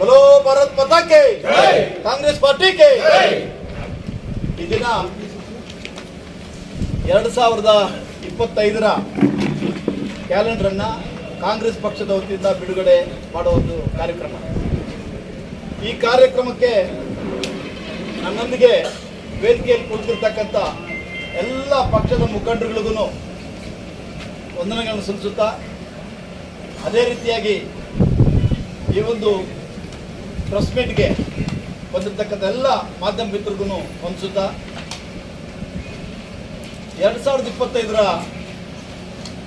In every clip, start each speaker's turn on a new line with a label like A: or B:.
A: Hello Bharat ಪತಾಕೆ Congress ಪಾರ್ಟಿಗೆ ಈ ದಿನ ಎರಡು ಸಾವಿರದ ಇಪ್ಪತ್ತೈದರ ಕ್ಯಾಲೆಂಡರನ್ನು ಕಾಂಗ್ರೆಸ್ ಪಕ್ಷದ ವತಿಯಿಂದ ಬಿಡುಗಡೆ ಮಾಡೋ ಒಂದು ಕಾರ್ಯಕ್ರಮ. ಈ ಕಾರ್ಯಕ್ರಮಕ್ಕೆ ನನ್ನೊಂದಿಗೆ ವೇದಿಕೆಯಲ್ಲಿ ಕುಳಿತಿರ್ತಕ್ಕಂಥ ಎಲ್ಲ ಪಕ್ಷದ ಮುಖಂಡರುಗಳಿಗೂ ವಂದನೆಗಳನ್ನು ಸಲ್ಲಿಸುತ್ತಾ ಅದೇ ರೀತಿಯಾಗಿ ಈ ಒಂದು ಪ್ರೆಸ್ ಮೀಟ್ಗೆ ಬಂದಿರತಕ್ಕಂಥ ಎಲ್ಲ ಮಾಧ್ಯಮ ಮಿತ್ರರಿಗೂ ವಂದಿಸುತ್ತಾ ಎರಡು ಸಾವಿರದ ಇಪ್ಪತ್ತೈದರ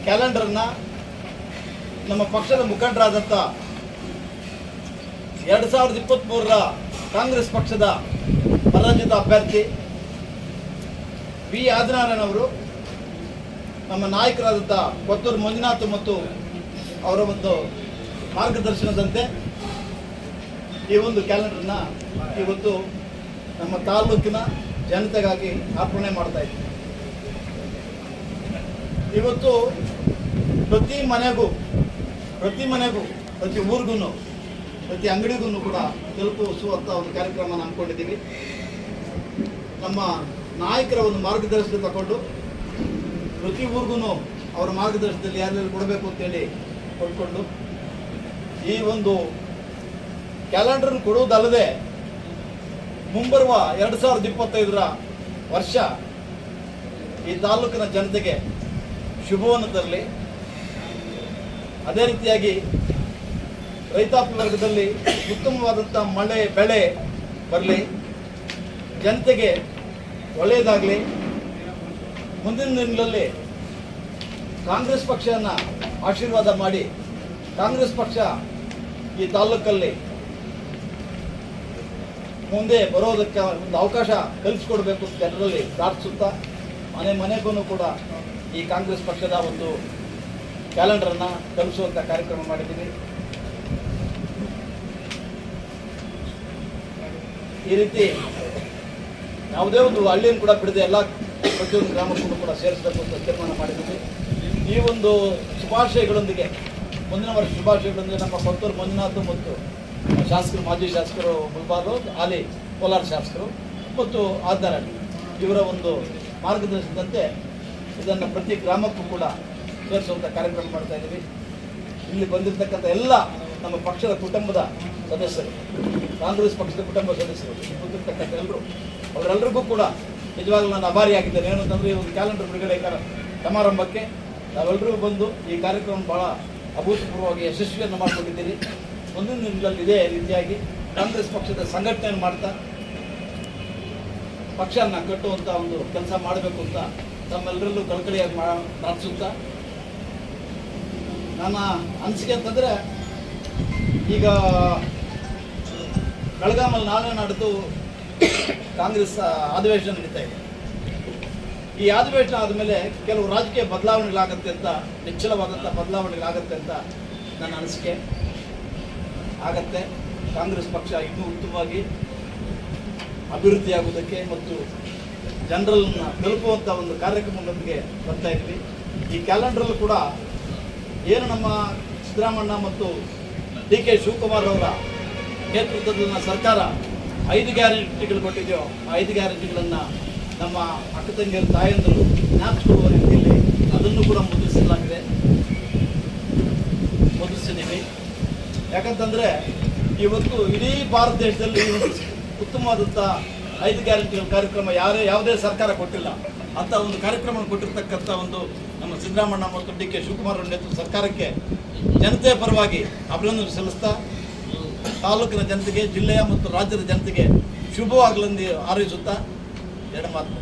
A: ಕ್ಯಾಲೆಂಡರ್ನ ನಮ್ಮ ಪಕ್ಷದ ಮುಖಂಡರಾದಂಥ ಎರಡು ಸಾವಿರದ ಇಪ್ಪತ್ತ್ಮೂರರ ಕಾಂಗ್ರೆಸ್ ಪಕ್ಷದ ಪರಾಜಿತ ಅಭ್ಯರ್ಥಿ ವಿ ಆದಿನಾರಾಯಣ ಅವರು, ನಮ್ಮ ನಾಯಕರಾದಂಥ ಕೊತ್ತೂರು ಮಂಜುನಾಥ್ ಮತ್ತು ಅವರ ಒಂದು ಮಾರ್ಗದರ್ಶನದಂತೆ ಈ ಒಂದು ಕ್ಯಾಲೆಂಡರ್ನ ಇವತ್ತು ನಮ್ಮ ತಾಲೂಕಿನ ಜನತೆಗಾಗಿ ಅರ್ಪಣೆ ಮಾಡ್ತಾ ಇದ್ದೀವಿ ಇವತ್ತು ಪ್ರತಿ ಮನೆಗೂ ಪ್ರತಿ ಮನೆಗೂ, ಪ್ರತಿ ಊರಿಗೂ, ಪ್ರತಿ ಅಂಗಡಿಗೂ ಕೂಡ ತಲುಪಿಸುವಂಥ ಒಂದು ಕಾರ್ಯಕ್ರಮ ಹಮ್ಮಿಕೊಂಡಿದ್ದೀವಿ. ನಮ್ಮ ನಾಯಕರ ಒಂದು ಮಾರ್ಗದರ್ಶನ ತಗೊಂಡು ಪ್ರತಿ ಊರಿಗೂ ಅವರ ಮಾರ್ಗದರ್ಶನದಲ್ಲಿ ಯಾರೆಲ್ಲ ಕೊಡಬೇಕು ಅಂತೇಳಿ ಕೊಟ್ಕೊಂಡು ಈ ಒಂದು ಕ್ಯಾಲೆಂಡರ್ ಕೊಡುವುದಲ್ಲದೆ ಮುಂಬರುವ ಎರಡು ಸಾವಿರದ ಇಪ್ಪತ್ತೈದರ ವರ್ಷ ಈ ತಾಲೂಕಿನ ಜನತೆಗೆ ಶುಭವನ್ನು ತರಲಿ. ಅದೇ ರೀತಿಯಾಗಿ ರೈತಾಪಿ ವರ್ಗದಲ್ಲಿ ಉತ್ತಮವಾದಂಥ ಮಳೆ, ಬೆಳೆ ಬರಲಿ. ಜನತೆಗೆ ಒಳ್ಳೆಯದಾಗಲಿ. ಮುಂದಿನ ದಿನಗಳಲ್ಲಿ ಕಾಂಗ್ರೆಸ್ ಪಕ್ಷವನ್ನು ಆಶೀರ್ವಾದ ಮಾಡಿ ಕಾಂಗ್ರೆಸ್ ಪಕ್ಷ ಈ ತಾಲೂಕಲ್ಲಿ ಮುಂದೆ ಬರೋದಕ್ಕೆ ಒಂದು ಅವಕಾಶ ಕಲ್ಪಿಸ್ಕೊಡ್ಬೇಕು ಜನರಲ್ಲಿ ಪ್ರಾರ್ಥಿಸುತ್ತಾ, ಮನೆ ಮನೆಗೂ ಕೂಡ ಈ ಕಾಂಗ್ರೆಸ್ ಪಕ್ಷದ ಒಂದು ಕ್ಯಾಲೆಂಡರನ್ನು ತಲುಪಿಸುವಂಥ ಕಾರ್ಯಕ್ರಮ ಮಾಡಿದ್ದೀನಿ ಈ ರೀತಿ ಯಾವುದೇ ಒಂದು ಹಳ್ಳಿಯನ್ನು ಕೂಡ ಬಿಡದೆ ಎಲ್ಲ ಪ್ರತಿಯೊಂದು ಗ್ರಾಮಕ್ಕೂ ಕೂಡ ಸೇರಿಸಬೇಕು ಅಂತ ತೀರ್ಮಾನ ಮಾಡಿದ್ದೀವಿ. ಈ ಒಂದು ಶುಭಾಶಯಗಳೊಂದಿಗೆ, ಮುಂದಿನ ವರ್ಷ ಶುಭಾಶಯಗಳೊಂದಿಗೆ ನಮ್ಮ ಕೊತ್ತೂರು ಮಂಜುನಾಥ್ ಮತ್ತು ಶಾಸಕರು, ಮಾಜಿ ಶಾಸಕರು ಮುಲ್ಬಾರು ಹಾಲಿ ಕೋಲಾರ ಶಾಸಕರು ಮತ್ತು ಆದ್ದಾರಳ್ಳಿ ಇವರ ಒಂದು ಮಾರ್ಗದರ್ಶನದಂತೆ ಇದನ್ನು ಪ್ರತಿ ಗ್ರಾಮಕ್ಕೂ ಕೂಡ ಸೇರಿಸುವಂಥ ಕಾರ್ಯಕ್ರಮ ಮಾಡ್ತಾ ಇದ್ದೀವಿ. ಇಲ್ಲಿ ಬಂದಿರತಕ್ಕಂಥ ಎಲ್ಲ ನಮ್ಮ ಪಕ್ಷದ ಕುಟುಂಬದ ಸದಸ್ಯರು, ಕಾಂಗ್ರೆಸ್ ಪಕ್ಷದ ಕುಟುಂಬ ಸದಸ್ಯರು ಬಂದಿರತಕ್ಕಂಥ ಎಲ್ಲರೂ ಅವರೆಲ್ಲರಿಗೂ ಕೂಡ ನಿಜವಾಗ್ಲೂ ನಾನು ಅಭಾರಿಯಾಗಿದ್ದೇನೆ ಏನು ಅಂತಂದರೆ ಈ ಒಂದು ಕ್ಯಾಲೆಂಡರ್ ಬಿಡುಗಡೆ ಸಮಾರಂಭಕ್ಕೆ. ನಾವೆಲ್ಲರೂ ಬಂದು ಈ ಕಾರ್ಯಕ್ರಮ ಭಾಳ ಅಭೂತಪೂರ್ವವಾಗಿ ಯಶಸ್ವಿಯನ್ನು ಮಾಡಿಕೊಂಡಿದ್ದೀರಿ. ಮುಂದಿನ ದಿನಗಳಲ್ಲಿ ಇದೇ ರೀತಿಯಾಗಿ ಕಾಂಗ್ರೆಸ್ ಪಕ್ಷದ ಸಂಘಟನೆಯನ್ನು ಮಾಡ್ತಾ, ಪಕ್ಷನ ಕಟ್ಟುವಂಥ ಒಂದು ಕೆಲಸ ಮಾಡಬೇಕು ಅಂತ ತಮ್ಮೆಲ್ಲರಲ್ಲೂ ಕಳಕಳಿಯಾಗಿ ಪ್ರಾರ್ಥಿಸುತ್ತಾ, ನನ್ನ ಅನಿಸಿಕೆ ಅಂತಂದರೆ ಈಗ ಬೆಳಗಾಮಲ್ಲಿ ನಾಳೆ ನಡೆದು ಕಾಂಗ್ರೆಸ್ ಅಧಿವೇಶನ ನಡೀತಾ ಇದೆ. ಈ ಅಧಿವೇಶನ ಆದಮೇಲೆ ಕೆಲವು ರಾಜಕೀಯ ಬದಲಾವಣೆಗಳಾಗತ್ತೆ ಅಂತ ನಿಚ್ಚಲವಾದಂಥ ಬದಲಾವಣೆಗಳಾಗತ್ತೆ ಅಂತ ನನ್ನ ಅನಿಸಿಕೆ. ಆಗತ್ತೆ. ಕಾಂಗ್ರೆಸ್ ಪಕ್ಷ ಇನ್ನೂ ಉತ್ತಮವಾಗಿ ಅಭಿವೃದ್ಧಿಯಾಗುವುದಕ್ಕೆ ಮತ್ತು ಜನರನ್ನ ತಲುಪುವಂಥ ಒಂದು ಕಾರ್ಯಕ್ರಮದೊಂದಿಗೆ ಬರ್ತಾ ಇದ್ವಿ. ಈ ಕ್ಯಾಲೆಂಡ್ರಲ್ಲೂ ಕೂಡ ಏನು ನಮ್ಮ ಸಿದ್ದರಾಮಣ್ಣ ಮತ್ತು ಡಿ ಕೆ ಶಿವಕುಮಾರ್ ಅವರ ನೇತೃತ್ವದ ಸರ್ಕಾರ ಐದು ಗ್ಯಾರಂಟಿಗಳು ಕೊಟ್ಟಿದೆಯೋ, ಆ ಐದು ಗ್ಯಾರಂಟಿಗಳನ್ನು ನಮ್ಮ ಅಕ್ಕ ತಂಗಿಯರ, ತಾಯಂದರು ಜ್ಞಾಪಿಸಿಕೊಳ್ಳುವ ರೀತಿಯಲ್ಲಿ ಅದನ್ನು ಕೂಡ ಮುದ್ರಿಸಲಾಗಿದೆ. ಮುದ್ರಿಸಿದ್ದೀವಿ. ಯಾಕಂತಂದರೆ ಇವತ್ತು ಇಡೀ ಭಾರತ ದೇಶದಲ್ಲಿ ಉತ್ತಮವಾದಂಥ ಐದು ಗ್ಯಾರಂಟಿಗಳ ಕಾರ್ಯಕ್ರಮ ಯಾರೇ, ಯಾವುದೇ ಸರ್ಕಾರ ಕೊಟ್ಟಿಲ್ಲ ಅಂತ ಒಂದು ಕಾರ್ಯಕ್ರಮ ಕೊಟ್ಟಿರ್ತಕ್ಕಂಥ ಒಂದು ನಮ್ಮ ಸಿದ್ದರಾಮಣ್ಣ ಮತ್ತು ಡಿ ಕೆ ಶಿವಕುಮಾರ್ ಅವರ ನೇತೃತ್ವದ ಸರ್ಕಾರಕ್ಕೆ ಜನತೆ ಪರವಾಗಿ ಅಭಿನಂದನೆ ಸಲ್ಲಿಸ್ತಾ, ತಾಲೂಕಿನ ಜನತೆಗೆ, ಜಿಲ್ಲೆಯ ಮತ್ತು ರಾಜ್ಯದ ಜನತೆಗೆ ಶುಭವಾಗಲೆಂದು ಹಾರೈಸುತ್ತಾ, ಎರಡು ಮಾತು.